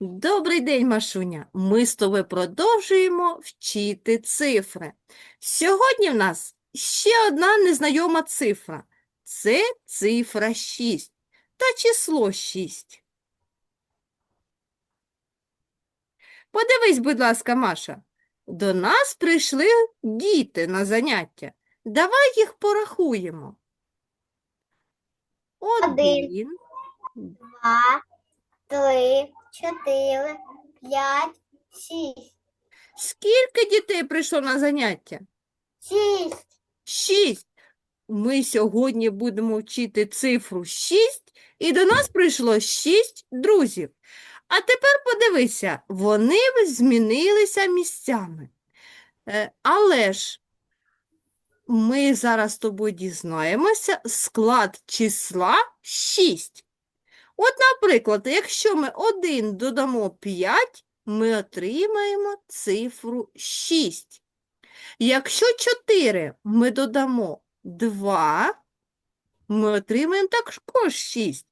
Добрий день, Машуня. Ми з тобою продовжуємо вчити цифри. Сьогодні в нас ще одна незнайома цифра. Це цифра 6 та число 6. Подивись, будь ласка, Маша. До нас прийшли діти на заняття. Давай їх порахуємо. Один, два, три, чотири, п'ять, шість. Скільки дітей прийшло на заняття? Шість. Шість. Ми сьогодні будемо вчити цифру 6, і до нас прийшло 6 друзів. А тепер подивися, вони змінилися місцями. Е, Але ж ми зараз з тобою дізнаємося склад числа 6. От, наприклад, якщо ми 1 додамо 5, ми отримаємо цифру 6. Якщо 4 ми додамо 2, ми отримаємо також 6.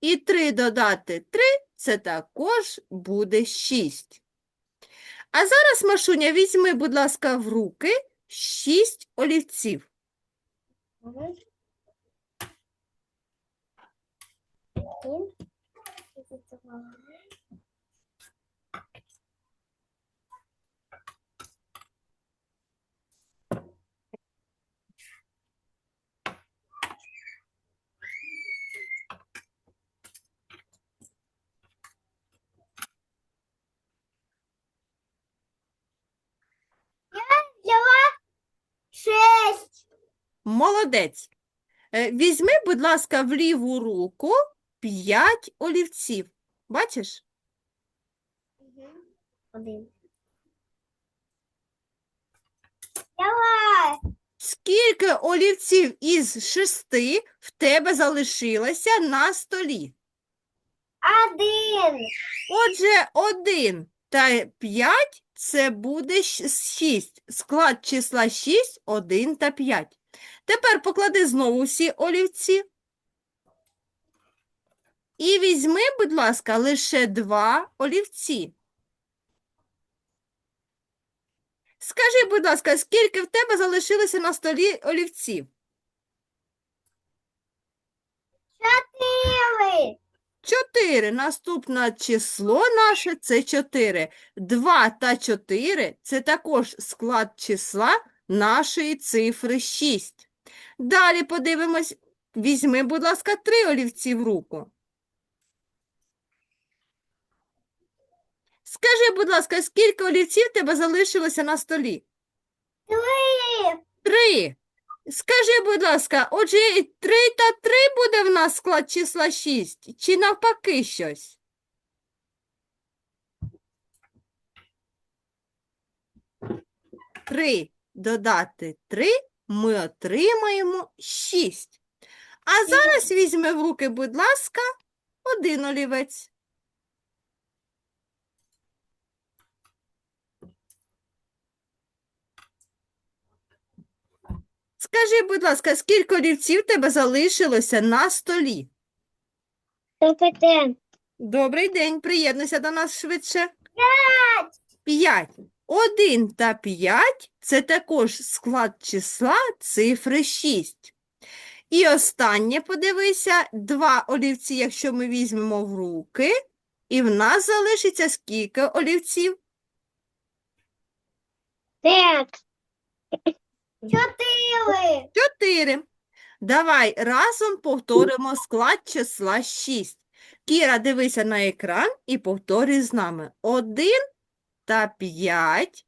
І 3 додати 3 – це також буде 6. А зараз, Машуня, візьми, будь ласка, в руки 6 олівців. Шесть. Молодець. Е, Візьми, будь ласка, в ліву руку 5 олівців. Бачиш? Один. Давай. Скільки олівців із шести в тебе залишилося на столі? Один. Отже, 1 та 5 – це буде 6. Склад числа 6 – 1 та 5. Тепер поклади знову всі олівці. І візьми, будь ласка, лише два олівці. Скажи, будь ласка, скільки в тебе залишилося на столі олівців? Чотири. 4. Наступне число наше це 4. 2 та 4 – це також склад числа нашої цифри 6. Далі подивимось. Візьми, будь ласка, 3 олівці в руку. Скажи, будь ласка, скільки олівців тебе залишилося на столі? Три. 3. Скажи, будь ласка, отже, 3 та 3 буде в нас склад числа 6, чи навпаки щось? Три додати 3 ми отримаємо 6. А зараз візьми в руки, будь ласка, один олівець. Скажи, будь ласка, скільки олівців тебе залишилося на столі? Компетент. Добрий день, приєднуйся до нас швидше. П'ять. П'ять. Один та п'ять – це також склад числа цифри 6. І останнє, подивися, два олівці, якщо ми візьмемо в руки, і в нас залишиться скільки олівців? П'ять. Чотири. Чотири. Давай разом повторимо склад числа 6. Кіра, дивися на екран і повторюй з нами. 1 та 5,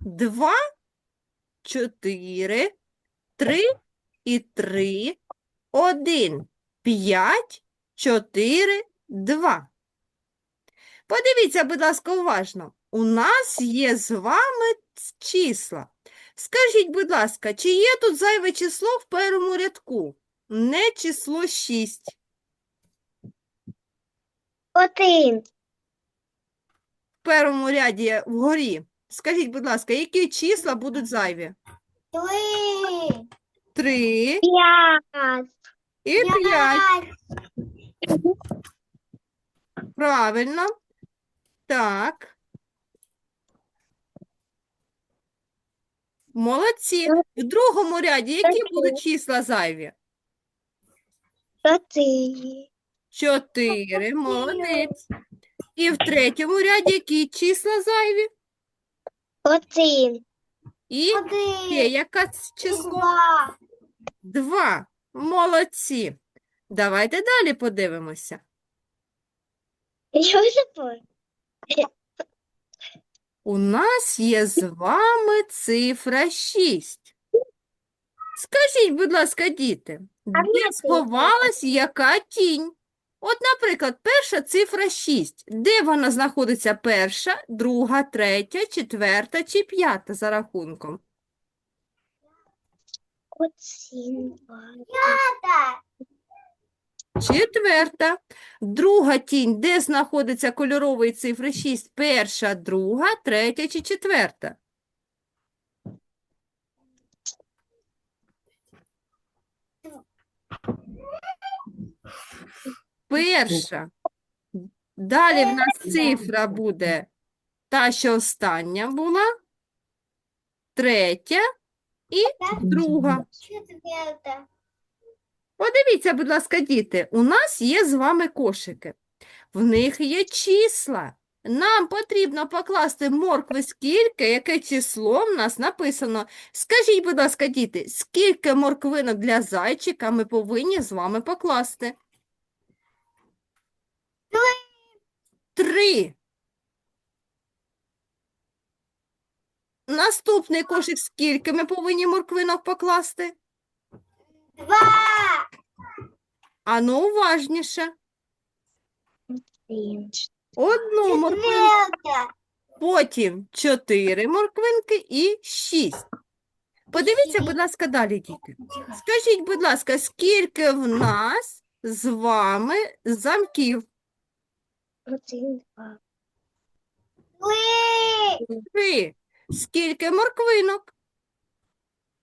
2, 4, 3 і 3, 1, 5, 4, 2. Подивіться, будь ласка, уважно. У нас є з вами числа. Скажіть, будь ласка, чи є тут зайве число в першому рядку? Не число 6. Один. В першому ряді вгорі. Скажіть, будь ласка, які числа будуть зайві? Три. 3 П'ять. і 5. Правильно. Так. Молодці. В другому ряді які будуть числа зайві? Чотири. Чотири. Молодець. І в третьому ряді які числа зайві? Один. І Один. яке ц- число? Два. Два. Молодці. Давайте далі подивимося. Що це таке? У нас є з вами цифра 6. Скажіть, будь ласка, діти, де сховалась яка тінь? От, наприклад, перша цифра 6. Де вона знаходиться перша, друга, третя, четверта чи п'ята за рахунком? П'ята. Четверта. Друга тінь, де знаходиться кольорової цифри 6? Перша, друга, третя чи четверта? Перша. Далі в нас цифра буде та, що остання була, третя і друга. Четверта. Подивіться, будь ласка, діти, у нас є з вами кошики. В них є числа. Нам потрібно покласти моркви скільки, яке число в нас написано. Скажіть, будь ласка, діти, скільки морквинок для зайчика ми повинні з вами покласти? Три. Наступний кошик скільки ми повинні морквинок покласти? Два. Ану, уважніше. Одну морквинку. Потім 4 морквинки і 6. Подивіться, будь ласка, далі, діти. Скажіть, будь ласка, скільки в нас з вами замків? Один, два. Три. Скільки морквинок?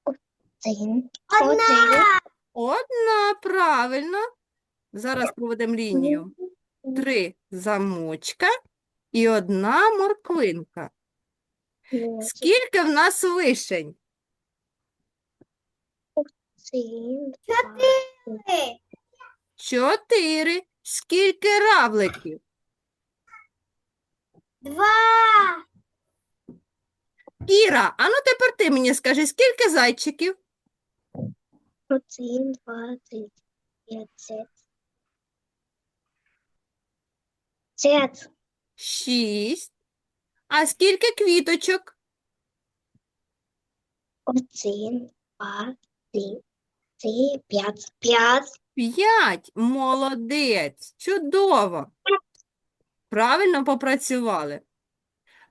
Один. Одна. Одна, правильно. Зараз проведемо лінію. Три замочка і одна морквинка. Скільки в нас вишень? Чотири. Чотири. Скільки равликів? Два. Іра, а ну тепер ти мені скажи, скільки зайчиків? Один, два, три, п'ять, шість. Шість. А скільки квіточок? Один, два, три, три, п'ять. П'ять. П'ять. Молодець. Чудово. Правильно попрацювали.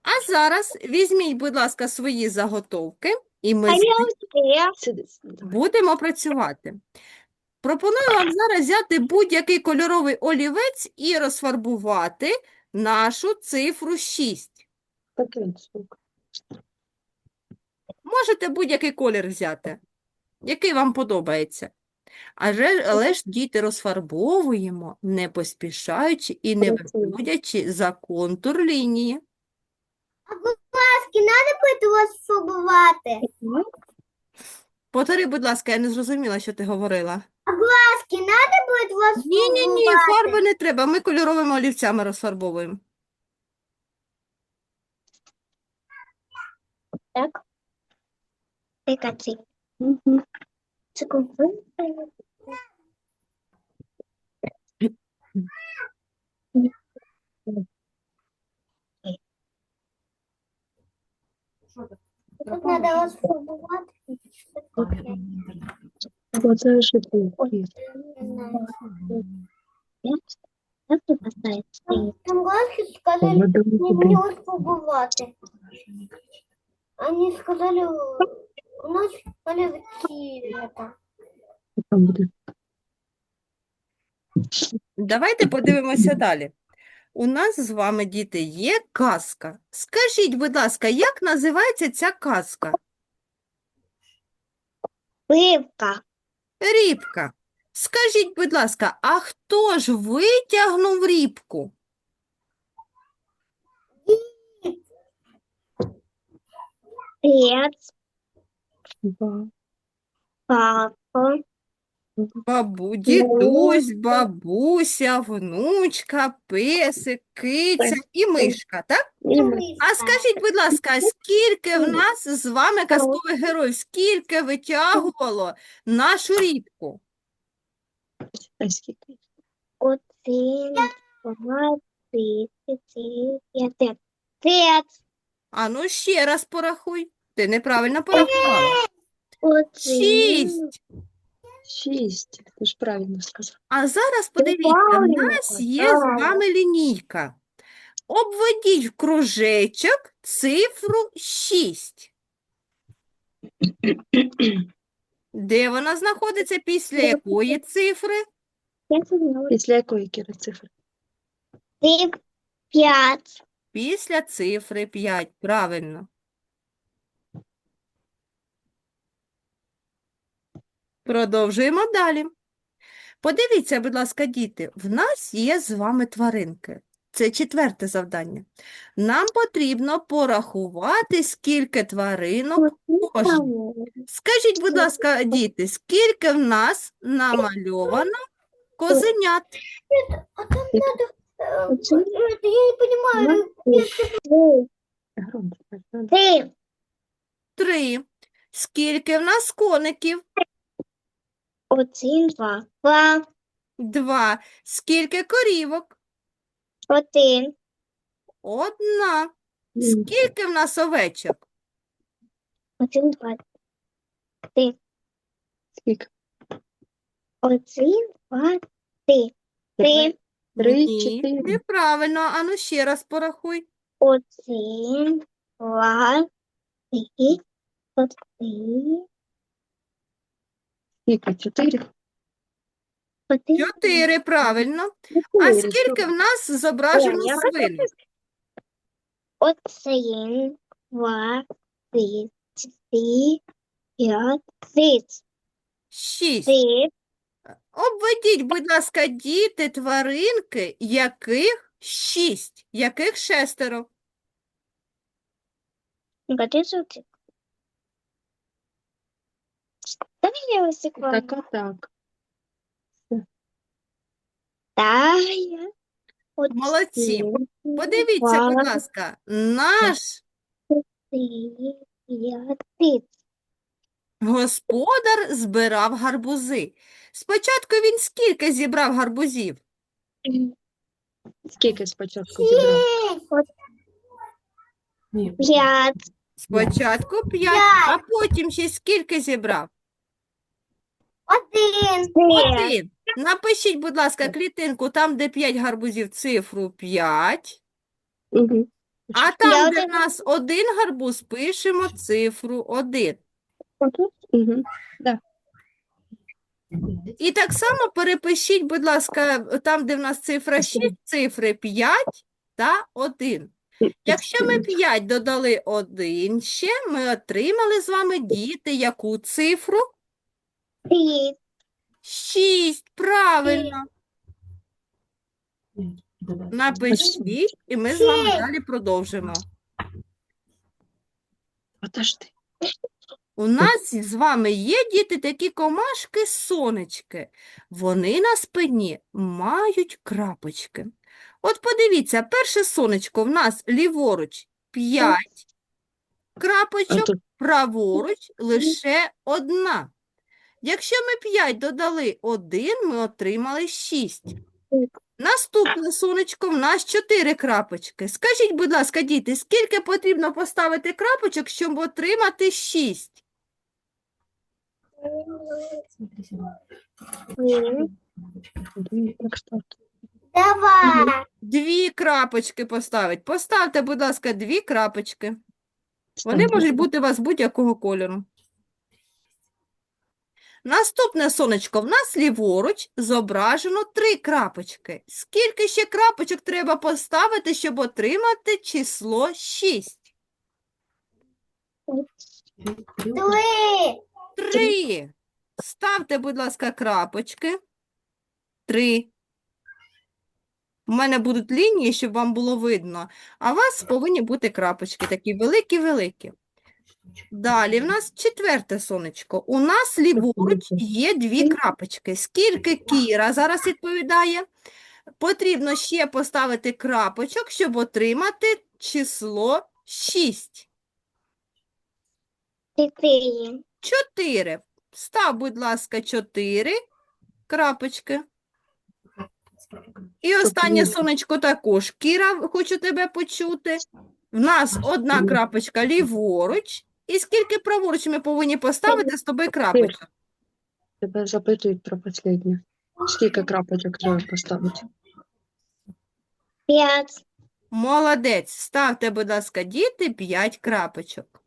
А зараз візьміть, будь ласка, свої заготовки, і ми з будемо працювати. Пропоную вам зараз взяти будь-який кольоровий олівець і розфарбувати нашу цифру 6. Можете будь-який колір взяти, який вам подобається. Але, але ж діти розфарбовуємо, не поспішаючи і не виходячи за контур лінії. Маски надо буде вас фарбувати? Повтори, будь ласка, я не зрозуміла, що ти говорила. Маски надо буде вас Ні, ні, ні, фарби не треба, ми кольоровими олівцями розфарбовуємо. Так. Мгм. Секунду. Тут надо вас фарбувати. Оце ж ти. Ір. Як ти поставити? Там глазки сказали, Вода не туди. мне вас побывать. Они сказали, у нас оливки это. Там буде. Давайте подивимося далі. У нас з вами, діти, є казка. Скажіть, будь ласка, як називається ця казка? Рыбка. Рібка. Скажіть, будь ласка, а хто ж витягнув рібку? Отец, папа, Бабу, дідусь, бабуся, внучка, песик, киця і мишка, так? А скажіть, будь ласка, скільки в нас з вами казкових героїв? Скільки витягувало нашу рібку? А один, два, три, четыре, пять, пять. А ну ще раз порахуй. Ти неправильно порахувала. Шість. Шість. Ти ж правильно сказав. А зараз подивіться, в нас є з вами лінійка. Обведіть в кружечок цифру 6. Де вона знаходиться після якої цифри? Після якої Кіра цифри? Пять. Після цифри 5. Правильно. Продовжуємо далі. Подивіться, будь ласка, діти, в нас є з вами тваринки. Це четверте завдання. Нам потрібно порахувати, скільки тваринок кожен. Скажіть, будь ласка, діти, скільки в нас намальовано козенят? А там. Это я не. Три, три, Три. Скільки в нас коників? Один, два, два, Два. Скільки корівок? один, Одна. Скільки в нас овечок? один, два, Три. Скільки? один, два, три, три, Три, Ні, чотири. неправильно. Ану ще раз порахуй. один, два, три, чотири, Скільки? Чотири? Чотири, правильно. А скільки в нас зображено я свиней? один, два, три, чотири, п'ять, шість, Обведіть, будь ласка, діти, тваринки, яких шість, яких шестеро. Годи ось секунду. Так, так. Дай. Молодці. Один, Подивіться, будь два, ласка, наш три, п'ять, господар збирав гарбузи. Спочатку він скільки зібрав гарбузів? Скільки спочатку зібрав? П'ять, Спочатку п'ять, а потім ще скільки зібрав? Один, Один. Напишіть, будь ласка, клітинку там, де 5 гарбузів, цифру 5. Угу. А там, Я де в один. нас один гарбуз, пишемо цифру 1. Угу. І так само перепишіть, будь ласка, там, де в нас цифра 6, цифри 5 та 1. Якщо ми 5 додали 1 ще, ми отримали з вами діти яку цифру? Шість, 6. Правильно. Напишіть, і ми з вами далі продовжимо. Подожди. У нас з вами є діти такі комашки сонечки. Вони на спині мають крапочки. От подивіться, перше сонечко в нас ліворуч 5 крапочок, праворуч лише одна. Якщо ми 5 додали 1, ми отримали 6. Наступне сонечко в нас 4 крапочки. Скажіть, будь ласка, діти, скільки потрібно поставити крапочок, щоб отримати 6? один, давай. Дві крапочки поставить. Поставте, будь ласка, дві крапочки. Вони можуть бути у вас будь-якого кольору. Наступне сонечко в нас ліворуч зображено три крапочки. Скільки ще крапочок треба поставити, щоб отримати число 6? Три, Три. Ставте, будь ласка, крапочки. Три. У мене будуть лінії, щоб вам було видно, а у вас повинні бути крапочки, такі великі-великі. Далі в нас четверте сонечко. У нас ліворуч є дві крапочки. Скільки Кіра зараз відповідає? Потрібно ще поставити крапочок, щоб отримати число 6. Четыре. 4. Став, будь ласка, 4 крапочки. І останнє сонечко також. Кіра, хочу тебе почути. В нас одна крапочка ліворуч. І скільки праворуч ми повинні поставити з тобою крапочок? Тебе запитують про останнє. Скільки крапочок треба поставити? Пять. Молодець. Ставте, будь ласка, діти, 5 крапочок.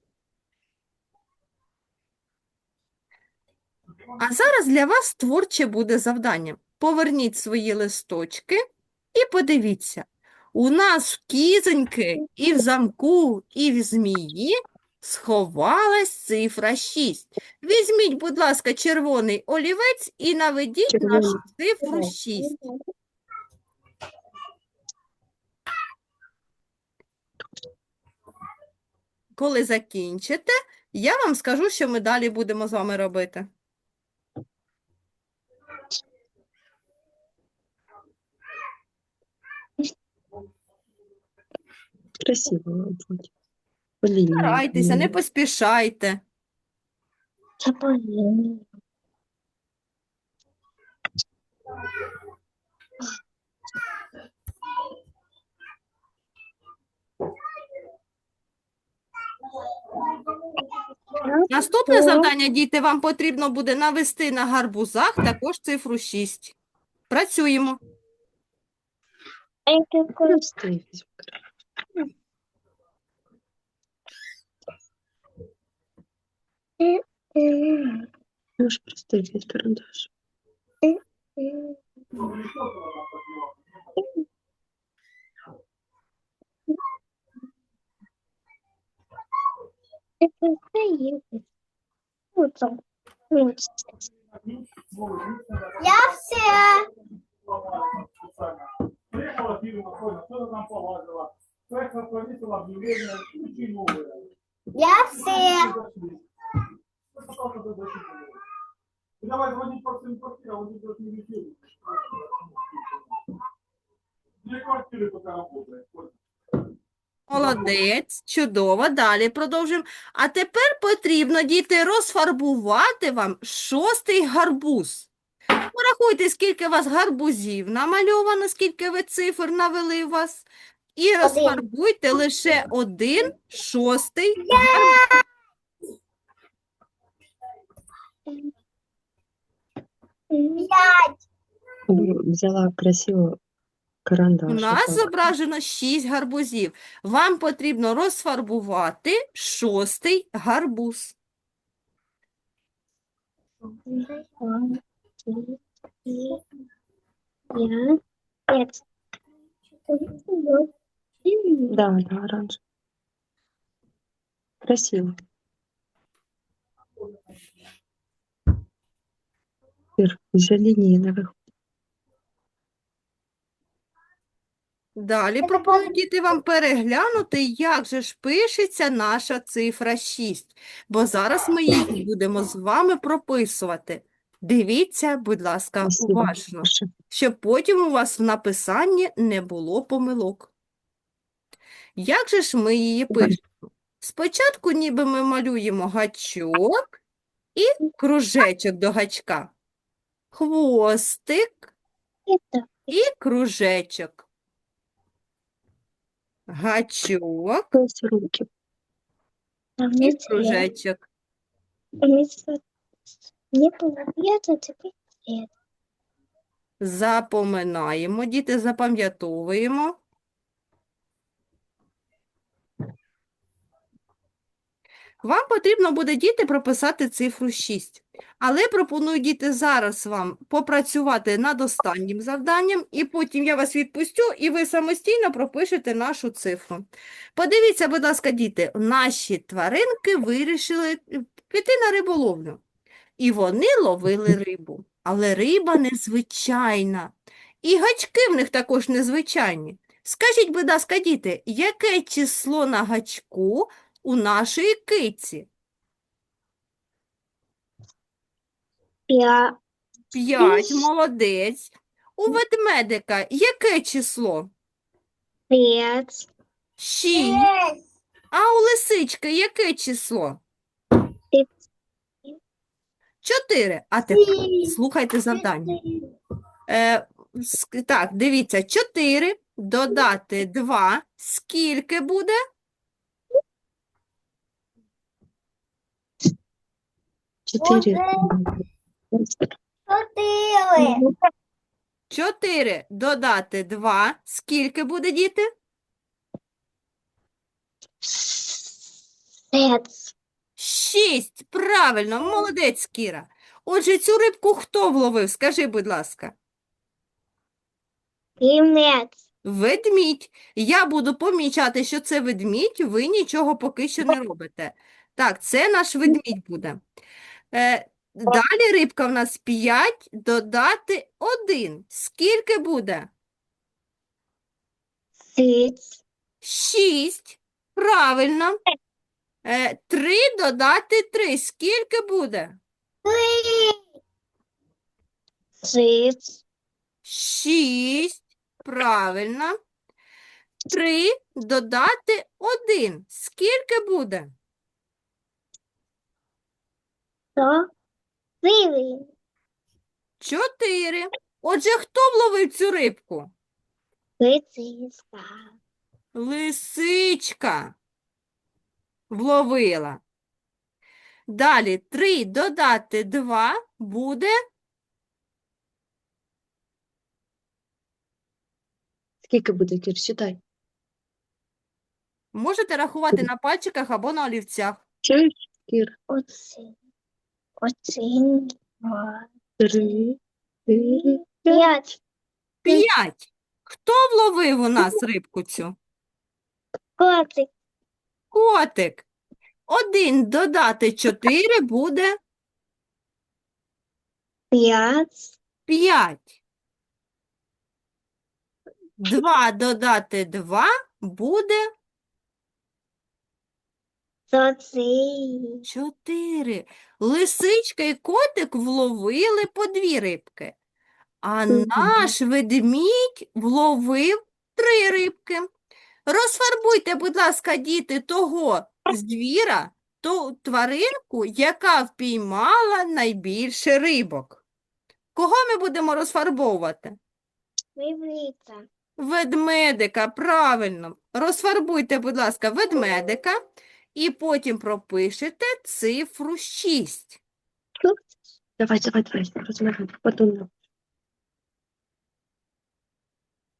А зараз для вас творче буде завдання. Поверніть свої листочки і подивіться. У нас в кізоньки і в замку, і в змії сховалась цифра 6. Візьміть, будь ласка, червоний олівець і наведіть нашу цифру 6. Коли закінчите, я вам скажу, що ми далі будемо з вами робити. Красиво обводь. Лінії. Старайтеся, не поспішайте. Чаполин. Наступне завдання, діти, вам потрібно буде навести на гарбузах також цифру 6. Працюємо. Какой? Простий Nos prestígios esperantos. Eu pensei isso. Então, Yafsia! Tem aquela tira uma coisa toda se lá. Tu é campanista Молодець, чудово. Далі продовжуємо. А тепер потрібно, діти, розфарбувати вам шостий гарбуз. Порахуйте, скільки у вас гарбузів намальовано, скільки ви цифр навели у вас. І розфарбуйте лише один шостий гарбуз. Взяла красиво карандаш. У нас зображено 6 гарбузів. Вам потрібно розфарбувати шостий гарбуз. Пять. Да, да, оранж. Красиво. Не виходить. Далі пропоную діти вам переглянути, як же ж пишеться наша цифра 6, бо зараз ми її будемо з вами прописувати. Дивіться, будь ласка, уважно, щоб потім у вас в написанні не було помилок. Як же ж ми її пишемо? Спочатку ніби ми малюємо гачок і кружечок до гачка, хвостик і кружечок. Гачок Ось руки. А і мне цвет. кружечок. Вместо не было цвета, теперь цвет. Запоминаємо, діти, запам'ятовуємо. Вам потрібно буде, діти, прописати цифру 6. Але пропоную, діти, зараз вам попрацювати над останнім завданням, і потім я вас відпустю, і ви самостійно пропишете нашу цифру. Подивіться, будь ласка, діти, наші тваринки вирішили е, піти на риболовлю. І вони ловили рибу. Але риба незвичайна. І гачки в них також незвичайні. Скажіть, будь ласка, діти, яке число на гачку у нашої киці? П'ять. П'ять, молодець. У ведмедика яке число? П'ять. Шість. А у лисички яке число? Чотири. А тепер слухайте завдання. Е, так, дивіться, 4 додати 2. Скільки буде? Чотири. Чотири. 4 додати 2. Скільки буде, діти? П'ять. 6. Правильно, молодець, Кіра. Отже, цю рибку хто вловив? Скажи, будь ласка. Півнець. Ведмідь. Я буду помічати, що це ведмідь, ви нічого поки що не робите. Так, це наш ведмідь буде. Е, Далі рибка в нас 5 додати 1. Скільки буде? 6. Правильно. Е, 3 додати 3. Скільки буде? 6. 6. Правильно. 3 додати 1. Скільки буде? 100. Чотири. Чотири. Отже, хто вловив цю рибку? Лисичка. Лисичка вловила. Далі три додати два буде. Скільки буде, Кір, Читай. Можете рахувати на пальчиках або на олівцях. Чуєш, Кір? Оце. Один. Два. Три, чотири, П'ять. 5. Хто вловив у нас рибку цю? Котик. Котик. 1 додати 4 буде П'ять. 5. 2 додати 2 буде Чотири. Лисичка і котик вловили по дві рибки, а наш ведмідь вловив три рибки. Розфарбуйте, будь ласка, діти, того звіра, ту тваринку, яка впіймала найбільше рибок. Кого ми будемо розфарбовувати? Ведмедика, правильно. Розфарбуйте, будь ласка, ведмедика і потім пропишете цифру 6. Давай, давай, давай, розмовляй. Потім.